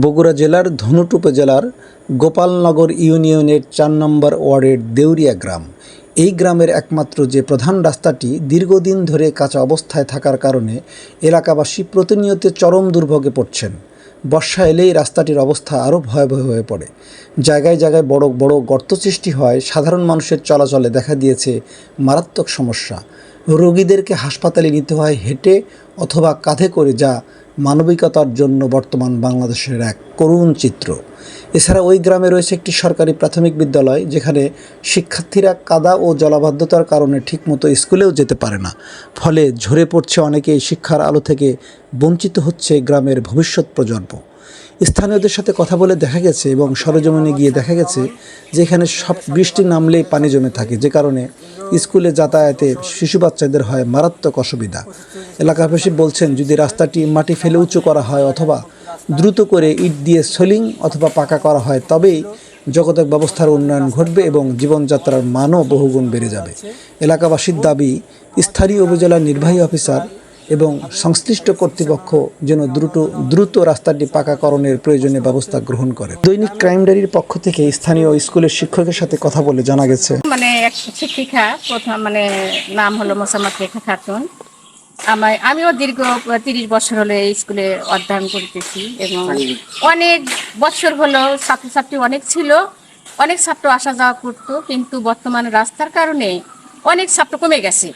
বগুড়া জেলার ধনুট জেলার গোপালনগর ইউনিয়নের চার নম্বর ওয়ার্ডের দেউরিয়া গ্রাম। এই গ্রামের একমাত্র যে প্রধান রাস্তাটি দীর্ঘদিন ধরে কাঁচা অবস্থায় থাকার কারণে এলাকাবাসী প্রতিনিয়ত চরম দুর্ভোগে পড়ছেন। বর্ষা এলেই রাস্তাটির অবস্থা আরও ভয়াবহ হয়ে পড়ে। জায়গায় জায়গায় বড় বড় গর্ত সৃষ্টি হয়, সাধারণ মানুষের চলাচলে দেখা দিয়েছে মারাত্মক সমস্যা। রোগীদেরকে হাসপাতালে নিতে হয় হেঁটে অথবা কাঁধে করে যা মানবিকতার জন্য বর্তমান বাংলাদেশের এক করুণ চিত্র। এছাড়া ওই গ্রামে রয়েছে একটি সরকারি প্রাথমিক বিদ্যালয়, যেখানে শিক্ষার্থীরা কাদা ও জলাবদ্ধতার কারণে ঠিকমতো স্কুলেও যেতে পারে না। ফলে ঝরে পড়ছে অনেকেই শিক্ষার আলো থেকে বঞ্চিত হচ্ছে গ্রামের ভবিষ্যৎ প্রজন্ম। স্থানীয়দের সাথে কথা বলে দেখা গেছে এবং সরজমিনে গিয়ে দেখা গেছে যে এখানে সব বৃষ্টি নামলেই পানি জমে থাকে, যে কারণে স্কুলে যাতায়াতে শিশু বাচ্চাদের হয় মারাত্মক অসুবিধা। এলাকাবাসী বলছেন, যদি রাস্তাটি মাটি ফেলে উঁচু করা হয় অথবা দ্রুত করে ইট দিয়ে সোলিং অথবা পাকা করা হয়, তবেই জগতের ব্যবস্থার উন্নয়ন ঘটবে এবং জীবনযাত্রার মানও বহুগুণ বেড়ে যাবে। এলাকাবাসীর দাবি স্থানীয় উপজেলার নির্বাহী অফিসার এবং সংশ্লিষ্ট কর্তৃপক্ষ যেন দ্রুত দ্রুত রাস্তাটি পাকাকরণের প্রয়োজনীয় ব্যবস্থা গ্রহণ করে। দৈনিক ক্রাইম ডায়েরির পক্ষ থেকে স্থানীয় স্কুলের শিক্ষকের সাথে কথা বলে জানা গেছে। মানে এক শিক্ষিকা, প্রথম মানে নাম হলো মোসাম্মদ রেখা খাতুন। আমার আমিও দীর্ঘ তিরিশ বছর হলো এই স্কুলে অধ্যয়ন করতেছি এবং অনেক বছর হলো ছাত্রছাত্রী অনেক ছিল অনেক ছাত্র আসা যাওয়া করতো কিন্তু বর্তমানে রাস্তার কারণে অনেক ছাত্র কমে গেছে।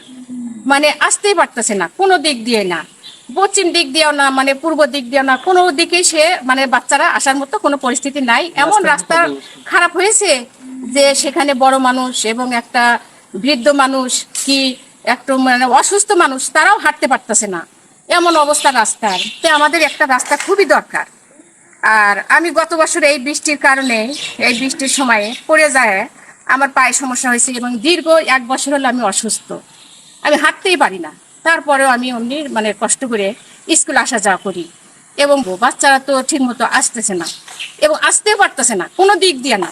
মানে আসতেই পারতেছে না কোনো দিক দিয়ে না। পশ্চিম দিক দিয়েও না মানে পূর্ব দিক দিয়েও না কোনো দিকেই সে মানে বাচ্চারা আসার মতো কোনো পরিস্থিতি নাই। এমন রাস্তা খারাপ হয়েছে যে সেখানে বড় মানুষ এবং একটা বৃদ্ধ মানুষ কি একটু মানে অসুস্থ মানুষ, তারাও হাঁটতে পারতেছে না। এমন অবস্থা রাস্তার। তো আমাদের একটা রাস্তা খুবই দরকার। আর আমি গত বছর এই বৃষ্টির কারণে, এই বৃষ্টির সময়ে পড়ে যায়, আমার পায়ে সমস্যা হয়েছে এবং দীর্ঘ এক বছর হলো আমি অসুস্থ। আমি হাঁটতেই পারি না। তারপরেও আমি অমনি মানে কষ্ট করে স্কুল আসা যাওয়া করি এবং বাচ্চারা তো ঠিক মতো আসতেছে না এবং আসতেও পারতেছে না, কোনো দিক দিয়ে না।